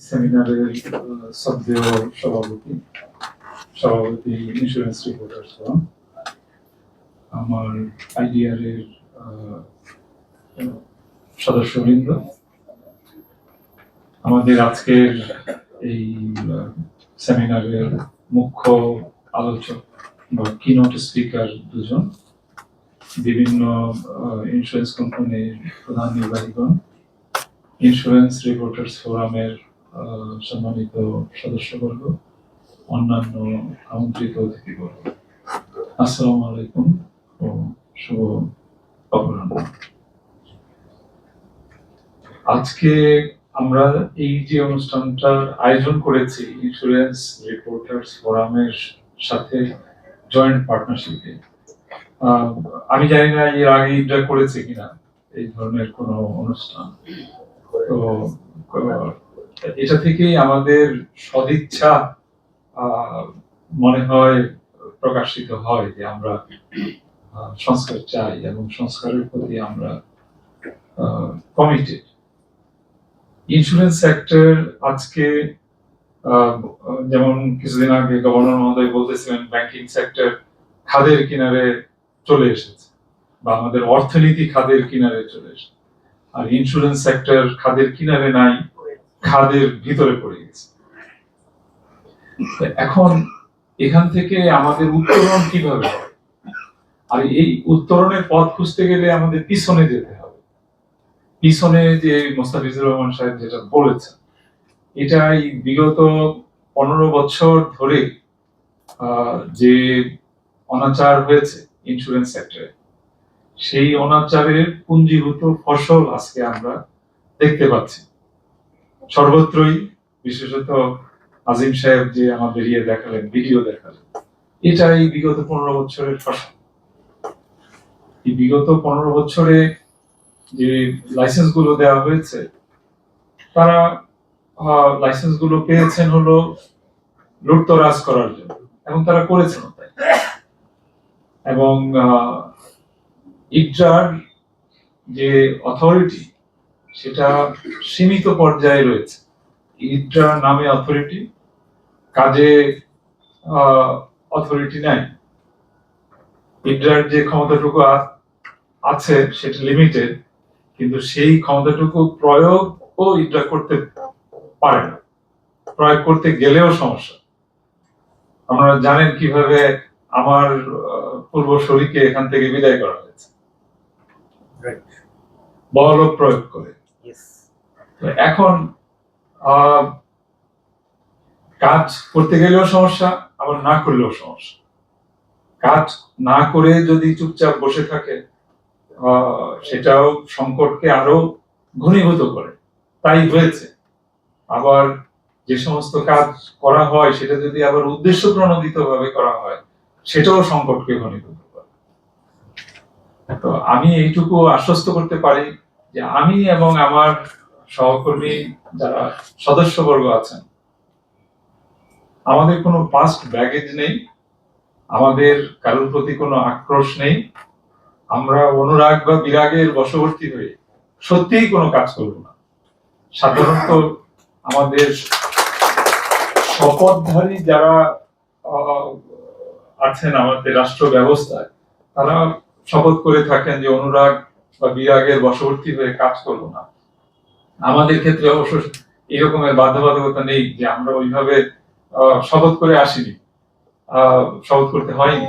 সেমিনারের আহ, সদ্য সভাপতি সভাপতি ইন্স্যুরেন্স রিপোর্টার ফোরাম আমার আইডিআর এর আহ, সদস্যবৃন্দ আমাদের আজকের এই সেমিনারের মুখ্য আলোচক বা কিনোট স্পিকার দুজন। বিভিন্ন ইন্স্যুরেন্স কোম্পানির প্রধান নির্বাহীগণ। ইন্স্যুরেন্স রিপোর্টার্স ফোরামের সম্মানিত সদস্যবর্গ, অন্যান্য আমন্ত্রিত অতিথিবর্গ, আসসালামু আলাইকুম ও শুভ অপরাহ্ন। আজকে আমরা এই যে অনুষ্ঠানটার আয়োজন করেছি ইন্স্যুরেন্স রিপোর্টার্স ফোরামের সাথে জয়েন্ট পার্টনারশিপে আমি জানি না এর আগে এটা করেছে কিনা, এই ধরনের কোনো অনুষ্ঠান। তো এটা থেকেই আমাদের সদিচ্ছা মনে হয় প্রকাশিত হয় যে আমরা সংস্কার চাই এবং সংস্কারের প্রতি আমরা কমিটেড ইন্স্যুরেন্স সেক্টর আজকে যেমন কিছুদিন আগে গভর্নর মহোদয় বলতেছিলেন ব্যাংকিং সেক্টর খাদের কিনারে চলে এসেছে বা আমাদের অর্থনীতি খাদের কিনারে চলে এসেছে। আর ইন্স্যুরেন্স সেক্টর খাদের কিনারে নাই। খাদের ভিতরে পড়ে গেছে। এখন এখান থেকে আমাদের উত্তরণ কীভাবে আর এই উত্তরণের পথ খুঁজতে গেলে আমাদের পিছনে যেতে হবে। পিছনে যে মোস্তাফিজুর রহমান সাহেব যেটা বলেছেন এটা এই বিগত পনেরো বছর ধরে যে অনাচার হয়েছে ইন্স্যুরেন্স সেক্টরে সেই অনাচারের পুঞ্জীভূত ফসল আজকে আমরা দেখতে পাচ্ছি। সর্বত্রই বিশেষত আজিম সাহেব যে আমাদের ইয়ে দেখালেন ভিডিও দেখালেন এটা এই বিগত পনেরো বছরের ফসল এই বিগত পনেরো বছরে যে লাইসেন্সগুলো দেওয়া হয়েছে তারা লাইসেন্সগুলো পেয়েছেন হলো লুটতরাজ করার জন্য এবং তারা করেছেন তাই। এবং আহ, ইকরার যে অথরিটি সেটা সীমিত পর্যায়ে রয়েছে। ইকরা নামে অথরিটি কাজে অথরিটি নাই। ইকরার যে ক্ষমতাটুকু আছে সেটা লিমিটেড কিন্তু সেই ক্ষমতাটুকু প্রয়োগ ও ইকরা করতে পারে না। প্রয়োগ করতে গেলেও সমস্যা। আপনারা জানেন কীভাবে আমার পূর্বশরীকে এখান থেকে বিদায় করা হয়েছে। বলক প্রয়োগ করে। এখন কাজ করতে গেলেও সমস্যা, আবার না করলেও সমস্যা। কাজ না করে যদি চুপচাপ বসে থাকে সেটাও সংকটকে আরও ঘনীভূত করে। তাই হয়েছে। আবার যে সমস্ত কাজ করা হয়, সেটা যদি আবার উদ্দেশ্য প্রণোদিত ভাবে করা হয়, সেটাও সংকটকে ঘনীভূত করে। তো আমি এইটুকু আশ্বস্ত করতে পারি যে আমি এবং আমার সহকর্মী যারা সদস্যবর্গ আছেন, আমাদের কোনো পাস্ট ব্যাগেজ নেই, আমাদের কারোর প্রতি কোনো আক্রোশ নেই। আমরা অনুরাগ বা বিরাগের বশবর্তী হয়ে সত্যিই কোনো কাজ করব না। সাধারণত আমাদের শপথধারী যারা আছেন আমাদের রাষ্ট্র ব্যবস্থায়, তারা শপথ করে থাকেন যে অনুরাগ বা বিরাগের বশবর্তী হয়ে কাজ করব না। আমাদের ক্ষেত্রে অবশ্য এরকমের বাধ্যবাধকতা নেই যে আমরা ওইভাবে শপথ করে আসিনি। শপথ করতে হয়নি।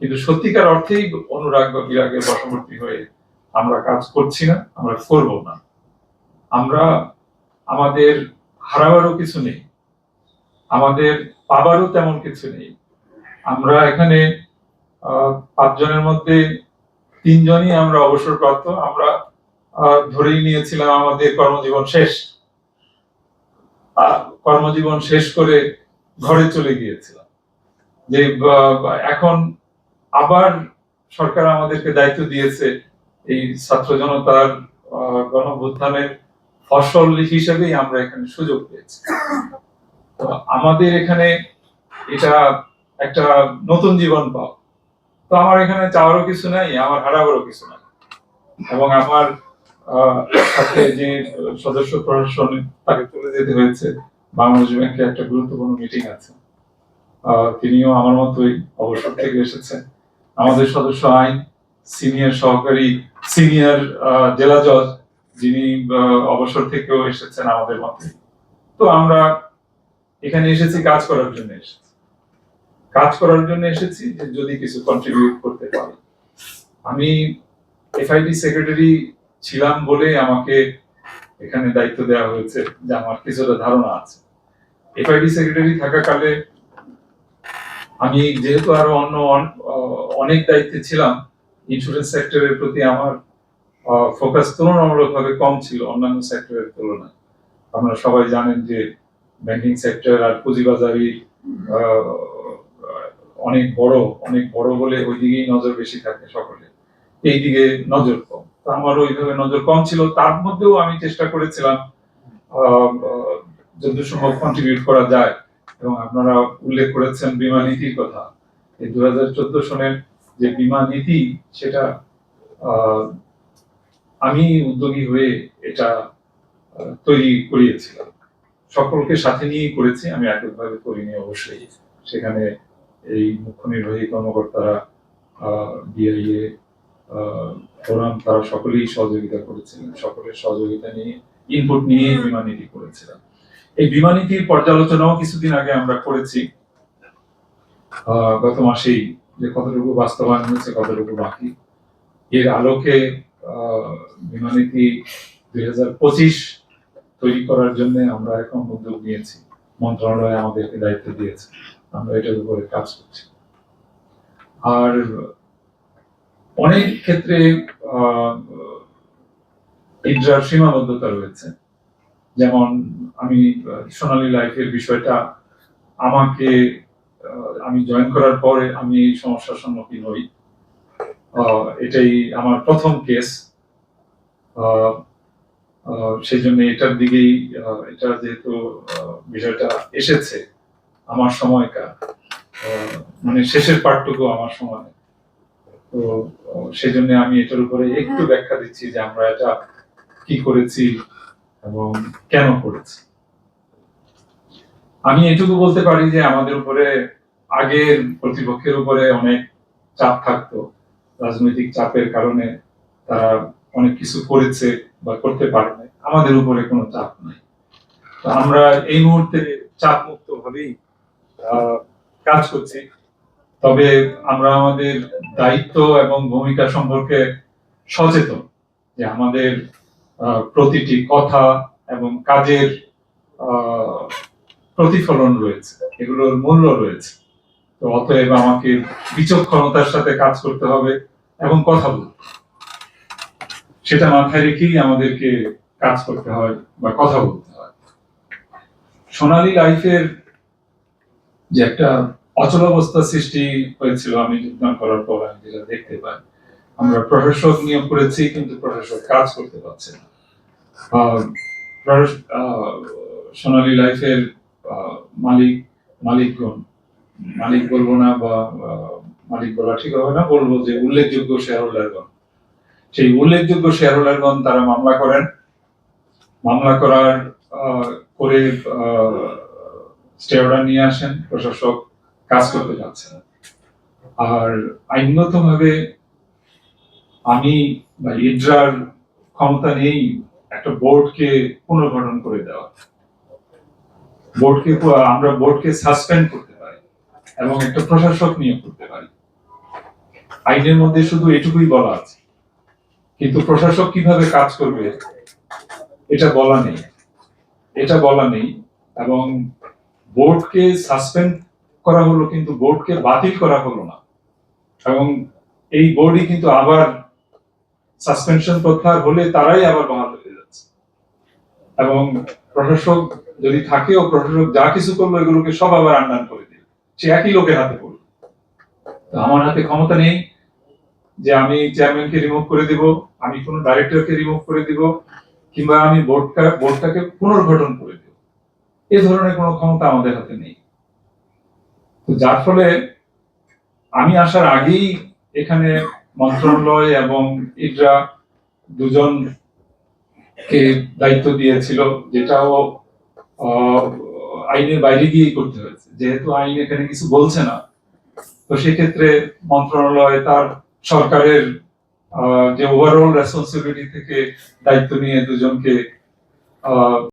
কিন্তু সত্যিকার অর্থেই অনুরাগ বা বিরাগের বশবর্তী হয়ে আমরা কাজ করছি না, আমরা করব না। আমরা আমাদের হারাবারও কিছু নেই। আমাদের পাবারও তেমন কিছু নেই। আমরা এখানে পাঁচজনের মধ্যে তিনজনই আমরা অবসরপ্রাপ্ত। আমরা ধরেই নিয়েছিলাম আমাদের কর্মজীবন শেষ। কর্মজীবন শেষ করে ঘরে চলে গিয়েছিলাম। যে এখন আবার সরকার আমাদেরকে দায়িত্ব দিয়েছে এই ছাত্র জনতার আহ, গণভ্যুত্থানের ফসল হিসেবেই আমরা এখানে সুযোগ পেয়েছি। তো আমাদের এখানে এটা একটা নতুন জীবন পাও তো আমার এখানে চাওয়ারও কিছু নাই আমার হারাবারও কিছু নাই। এবং আমার সাথে যে সদস্য প্রশাসন তাকে তুলে যেতে হয়েছে, বাংলাদেশ ব্যাংকে একটা গুরুত্বপূর্ণ মিটিং আছে। তিনিও আমার মতোই অবসর থেকে এসেছেন। আমাদের সদস্য আইন সিনিয়র সহকারী, সিনিয়র জেলা জজ যিনি অবসর থেকেও এসেছেন আমাদের মতে। তো আমরা এখানে এসেছি কাজ করার জন্য এসেছি। কাজ করার জন্য এসেছি যদি কিছু কন্ট্রিবিউট করতে পারি। আমি এফআইডি সেক্রেটারি ছিলাম বলে আমাকে এখানে দায়িত্ব দেওয়া হয়েছে যে আমার কিছুটা ধারণা আছে। এফআইডি সেক্রেটারি থাকাকালে আমি যেহেতু আরও অন্য অনেক দায়িত্বে ছিলাম ইন্স্যুরেন্স সেক্টরের প্রতি আমার ফোকাস তুলনামূলকভাবে কম ছিল অন্যান্য সেক্টরের তুলনায়। আপনারা সবাই জানেন যে ব্যাংকিং সেক্টর আর পুঁজিবাজারই অনেক বড় অনেক বড় বলে ওই দিকেই নজর বেশি থাকে সকলে। এই দিকে নজর কম। তো আমার ওইভাবে নজর কম ছিল। তার মধ্যেও আমি চেষ্টা করেছিলাম যতদূর সম্ভব কন্ট্রিবিউট করা যায়। এবং আপনারা উল্লেখ করেছেন বিমা নীতির কথা। এই দু হাজার চোদ্দ সনের যে বিমা নীতি, সেটা আমি উদ্যোগী হয়ে এটা তৈরি করিয়েছিলাম। সকলকে সাথে নিয়েই করেছি, আমি এককভাবে করিনি অবশ্যই। সেখানে এই মুখ্য নির্বাহী কর্মকর্তারা ডিআইএ ফোরাম তারা সকলেই সহযোগিতা করেছিলেন সকলের সহযোগিতা নিয়ে ইনপুট নিয়ে বিমা নীতি করেছিলাম। এই বিমা নীতির পর্যালোচনাও কিছুদিন আগে আমরা করেছি। গত মাসেই যে কতটুকু বাস্তবায়ন হয়েছে কতটুকু বাকি। এর আলোকে আহ, বিমা নীতি দুই তৈরি করার জন্য আমরা এখন উদ্যোগ নিয়েছি। মন্ত্রণালয় আমাদেরকে দায়িত্ব দিয়েছে। আমরা এটার উপরে কাজ করছি। আর অনেক ক্ষেত্রে ইন্দ্রার সীমাবদ্ধতা রয়েছে। যেমন আমি সোনালি লাইফের বিষয়টা আমাকে আমি জয়েন করার পরে আমি এই সমস্যার সম্মুখীন হই। এটাই আমার প্রথম কেস। সেই জন্য এটার দিকেই এটা যেহেতু বিষয়টা এসেছে আমার আহ, মানে শেষের পার্টটুকু আমার সময়। তো আহ, সেই জন্য আমি এটার উপরে একটু ব্যাখ্যা দিচ্ছি যে আমরা এটা কি করেছি এবং কেন করেছি। আমি এটুকু বলতে পারি যে আমাদের উপরে আগের প্রতিপক্ষের উপরে অনেক চাপ থাকতো রাজনৈতিক চাপের কারণে তারা অনেক কিছু করেছে বা করতে পারে নাই। আমাদের উপরে কোনো চাপ নাই। তো আমরা এই মুহূর্তে চাপ মুক্ত ভাবেই আহ, কাজ করছি। তবে আমরা আমাদের দায়িত্ব এবং ভূমিকা সম্পর্কে সচেতন যে আমাদের প্রতিটি কথা এবং কাজের প্রতিফলন রয়েছে, এগুলোর মূল্য রয়েছে তো অতএব আমাকে বিচক্ষণতার সাথে কাজ করতে হবে এবং কথা বলতে। সেটা মাথায় রেখেই আমাদেরকে কাজ করতে হয় বা কথা বলতে হয় সোনালী লাইফের যে একটা অচলাবস্থা সৃষ্টি হয়েছিল আমি যোগদান করার পর আমি যেটা দেখতে পাই। আমরা প্রশাসক নিয়োগ করেছি, কিন্তু প্রশাসক কাজ করতে পারছে না। সোনালী লাইফের মালিক, মালিকগণ, মালিক বলব না বা মালিক বলা ঠিক হবে না, বলব যে উল্লেখযোগ্য শেয়ার হোল্ডারগণ সেই উল্লেখযোগ্য শেয়ার হোল্ডারগণ তারা মামলা করেন। মামলা করার করে স্টে অর্ডার নিয়ে আসেন প্রশাসক। কাজ করতে পারছেন না। আর আইনগত ভাবে আমি বা ইড্রার ক্ষমতা নেই একটা বোর্ডকে পুনর্গঠন করে দেওয়া। বোর্ডকে আমরা বোর্ডকে সাসপেন্ড করতে পারি এবং একটা প্রশাসক নিয়োগ করতে পারি। আইনের মধ্যে শুধু এটুকুই বলা আছে। কিন্তু প্রশাসক কীভাবে কাজ করবে, এটা বলা নেই। এটা বলা নেই এবং বোর্ডকে সাসপেন্ড করা হলো কিন্তু বোর্ডকে বাতিল করা হলো না। এবং এই বোর্ডই কিন্তু আবার সাসপেনশন প্রত্যাহার হলে তারাই আবার বহাল হয়ে যাচ্ছে। এবং প্রশাসক যদি থাকেও, প্রশাসক যা কিছু করল এগুলোকে সব আবার আন্ডান করে দিল। সে একই লোকের হাতে পড়ল। তো আমার হাতে ক্ষমতা নেই যে আমি চেয়ারম্যানকে রিমুভ করে দিব, আমি কোনো ডাইরেক্টরকে রিমুভ করে দিব, কিংবা আমি বোর্ডটা বোর্ডটাকে পুনর্গঠন করে দেব। এ ধরনের কোনো ক্ষমতা আমাদের হাতে নেই। তো যার ফলে আমি আসার আগেই এখানে মন্ত্রণালয় এবং ইডরা দুজন কে দায়িত্ব দিয়েছিল, যেটাও আইনের বাইরে গিয়েই করতে হয়েছে। যেহেতু আইন এখানে কিছু বলছে না, তো সেক্ষেত্রে মন্ত্রণালয় তার সরকারের যে ওভারঅল রেসপন্সিবিলিটি থেকে দায়িত্ব নিয়ে দুজনকে